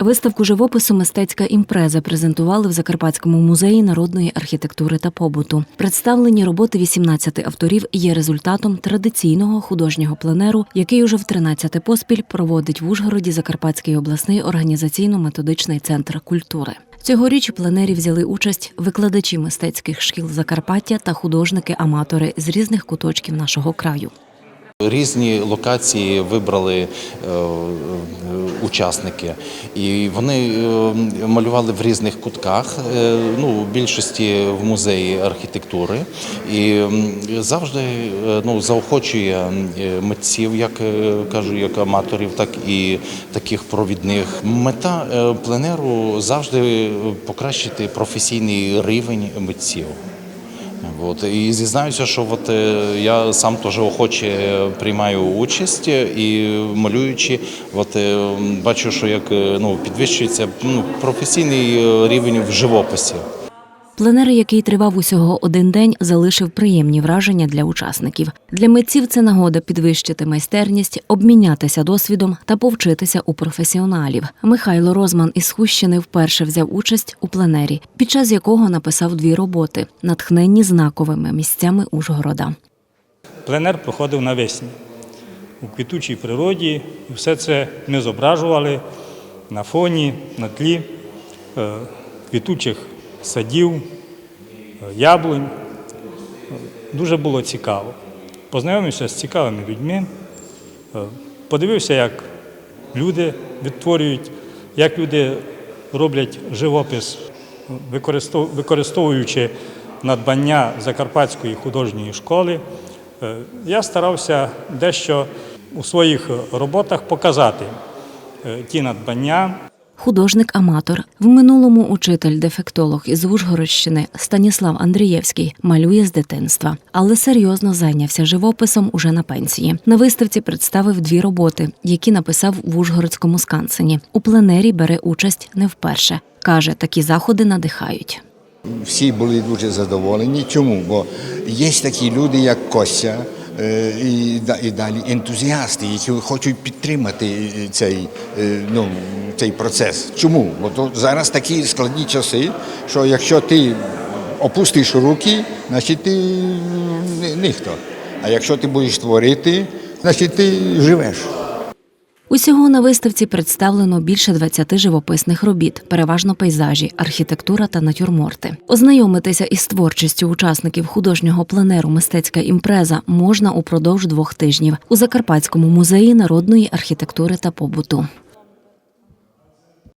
Виставку живопису Мистецька імпреза презентували в Закарпатському музеї народної архітектури та побуту. Представлені роботи 18 авторів є результатом традиційного художнього пленеру, який уже в 13 поспіль проводить в Ужгороді Закарпатський обласний організаційно-методичний центр культури. Цьогоріч у пленері взяли участь викладачі мистецьких шкіл Закарпаття та художники-аматори з різних куточків нашого краю. Різні локації вибрали е, е, учасники, і вони е, малювали в різних кутках. Ну, в більшості в музеї архітектури, і завжди ну, заохочує митців, як кажу, як аматорів, так і таких провідних. Мета пленеру завжди покращити професійний рівень митців. От і зізнаюся, що от е, я сам теж охоче приймаю участь і малюючи, от е, бачу, що як е, ну підвищується ну, професійний е, рівень в живописі. Пленер, який тривав усього один день, залишив приємні враження для учасників. Для митців це нагода підвищити майстерність, обмінятися досвідом та повчитися у професіоналів. Михайло Розман із Хущини вперше взяв участь у пленері, під час якого написав дві роботи, натхненні знаковими місцями Ужгорода. Пленер проходив навесні у квітучій природі, і все це ми зображували на фоні, на тлі е, квітучих садів, е, яблунь. Дуже було цікаво. Познайомився з цікавими людьми, е, подивився, як люди відтворюють, як люди роблять живопис, використовуючи надбання Закарпатської художньої школи. Е, Я старався дещо у своїх роботах показати ті надбання, Художник-аматор, в минулому учитель-дефектолог із Ужгородщини Станіслав Андрієвський малює з дитинства, але серйозно зайнявся живописом уже на пенсії. На виставці представив дві роботи, які написав в Ужгородському скансені. У пленері бере участь не вперше. каже, такі заходи надихають. Всі були дуже задоволені. Чому? Бо є такі люди, як Костя, е, і, да- і далі ентузіасти, які хочуть підтримати е, цей, е, ну, цей процес. Чому? Бо то зараз такі складні часи, що якщо ти опустиш руки, значить ти ні- ніхто. А якщо ти будеш творити, значить ти живеш. Усього на виставці представлено більше 20 живописних робіт, переважно пейзажі, архітектура та натюрморти. Ознайомитися із творчістю учасників художнього пленеру Мистецька імпреза можна упродовж двох тижнів у Закарпатському музеї народної архітектури та побуту.